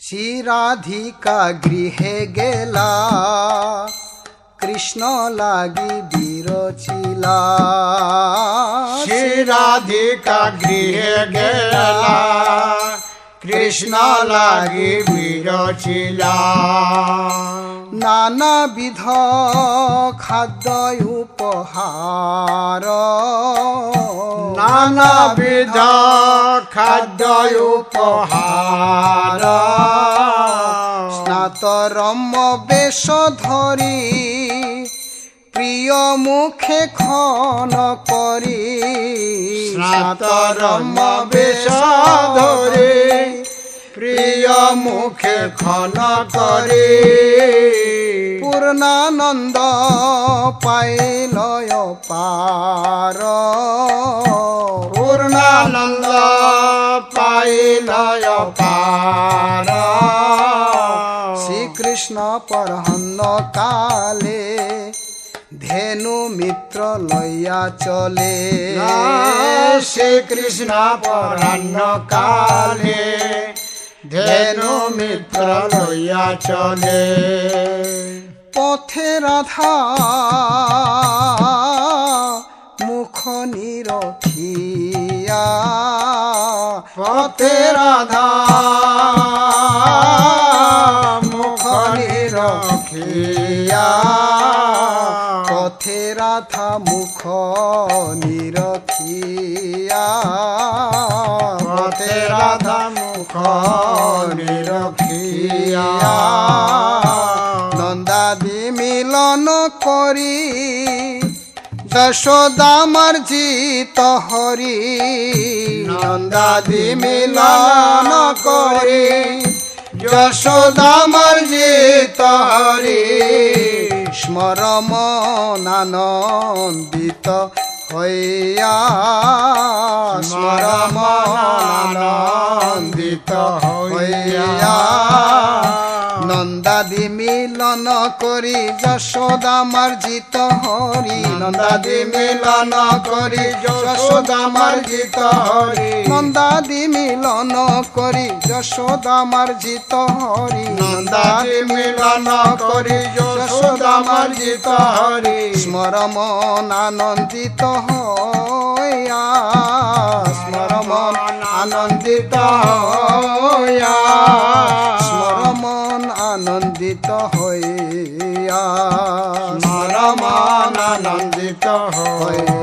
শ্রীরাধিকা গৃহে গেলা কৃষ্ণ লাগি বিরচিলা। শ্রী রাধিকা গৃহে গেলা কৃষ্ণ লাগি বিরচিলা। নানাবিধ খাদ্য উপহার নানাবিধ খাদ্য উপহার স্নাতরম বেশ ধরি প্রিয় মুখে খন করি স্নাতরম বেশ ধরে প্রিয় মুখে খন করে পূর্ণানন্দ পাইলয় পার পূর্ণানন্দ পাইলয় পার শ্রীকৃষ্ণ পরহন্ন কালে ধেনু মিত্র লইয়া চলে। শ্রীকৃষ্ণ পরান্ন কালে ধেনু মিত্র লইয়া চলে। পথে রাধা মুখ নিরখিয়া পথে রাধা মুখ নিরখিয়া পথে রাধা মুখ নিরখিয়া পথে রাধা মুখ নিরখিয়া নন্দাদি মিলন করি যশোদা মার্জিত হরি। নন্দাদি মিলন করি। যশোদা মার্জিত হরি। স্মরম আনন্দিত হইয়া। স্মরম আনন্দিত হইয়া। নন্দাদি মিলন করি, যশোদা মার্জিত হরি। নন্দাদি মিলন করি, যশোদা মার্জিত হরি। নন্দাদি মিলন করি, যশোদা মার্জিত হরি। নন্দাদি মিলন করি, যশোদা মার্জিত হরি। স্মরমন আনন্দিত হইয়া স্মরমন আনন্দিত হইয়া। আনন্দিত হইয়া। স্মরমান আনন্দিত হইয়া।